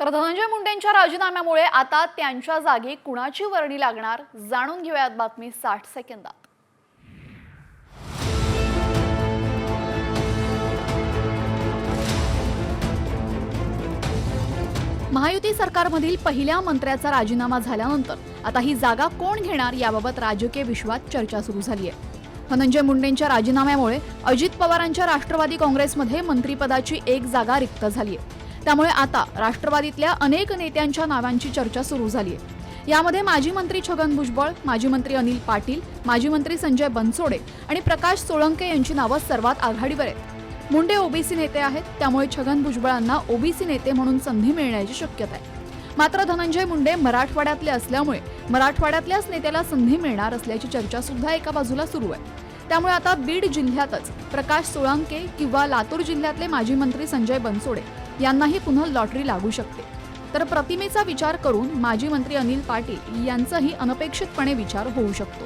तर धनंजय मुंडेंच्या राजीनाम्यामुळे आता त्यांच्या जागी कुणाची वर्णी लागणार? जाणून घेऊयात बातमी साठ सेकंदात. महायुती सरकारमधील पहिल्या मंत्र्याचा राजीनामा झाल्यानंतर आता ही जागा कोण घेणार याबाबत राजकीय विश्वात चर्चा सुरू झाली आहे. धनंजय मुंडेंच्या राजीनाम्यामुळे अजित पवारांच्या राष्ट्रवादी काँग्रेसमध्ये मंत्रिपदाची एक जागा रिक्त झाली आहे. त्यामुळे आता राष्ट्रवादीतल्या अनेक नेत्यांच्या नावांची चर्चा सुरू झाली आहे यामध्ये माजी मंत्री छगन भुजबळ माजी मंत्री अनिल पाटील माजी मंत्री संजय बनसोडे आणि प्रकाश सोळंके यांची नावं सर्वात आघाडीवर आहेत. मुंडे ओबीसी नेते आहेत त्यामुळे छगन भुजबळांना ओबीसी नेते म्हणून संधी मिळण्याची शक्यता आहे. मात्र धनंजय मुंडे मराठवाड्यातले असल्यामुळे मराठवाड्यातल्याच नेत्याला संधी मिळणार असल्याची चर्चा सुद्धा एका बाजूला सुरू आहे. त्यामुळे आता बीड जिल्ह्यातच प्रकाश सोळंके किंवा लातूर जिल्ह्यातले माजी मंत्री संजय बनसोडे यांनाही पुन्हा लॉटरी लागू शकते. तर प्रतिमेचा विचार करून माजी मंत्री अनिल पाटील यांचाही अनपेक्षितपणे विचार होऊ शकतो.